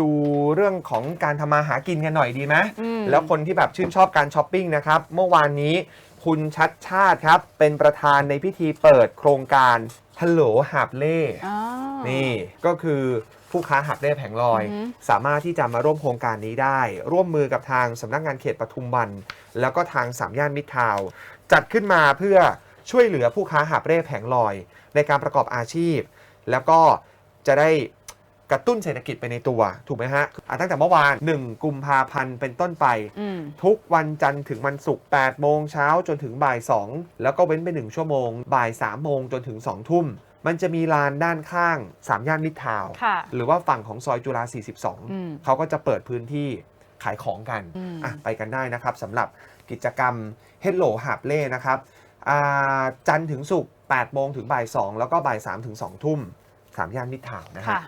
ดูเรื่องของการทำมาหากินกันหน่อยดีไหมอืมแล้วคนที่แบบชื่นชอบการช้อปปิ้งนะครับ เมื่อวานนี้คุณชัดชาติครับ เป็นประธานในพิธีเปิดโครงการฮัลโหลหาบเล่อ๋อนี่ก็คือผู้ค้าหักเล่แผงลอยอือฮึสามารถที่จะมาร่วมโครงการนี้ได้ ร่วมมือกับทางสำนักงานเขตปทุมวัน แล้วก็ทางสามย่านมิตรทาวน์จัดขึ้นมาเพื่อช่วยเหลือผู้ค้าหับเร่แผงลอย ในการประกอบอาชีพ แล้วก็จะได้ กระตุ้นเศรษฐกิจไปในตัว ถูกไหมฮะอะตั้งแต่เมื่อวาน 1 กุมภาพันธ์เป็นต้นไป อืม ทุกวันจันทร์ถึงวันศุกร์8โมงเช้าจนถึงบ่าย 2 แล้วก็เว้นไป 1 ชั่วโมง บ่าย 3 โมงจนถึง 2 ทุ่ม มันจะมีลานด้านข้าง 3 ย่านมิตรทาวน์ค่ะหรือว่าฝั่งของซอยจุฬาอืม 42 เขาก็จะเปิดพื้นที่ขายของกัน อืม อะไปกันได้นะครับสำหรับกิจกรรมเฮดโหลหาบเล่นะครับอ่าจันทร์ถึงศุกร์8โมงถึงบ่าย 2 แล้วก็บ่าย 3 ถึง 2 ทุ่ม 3 ย่านมิตรทาวน์นะฮะ ค่ะ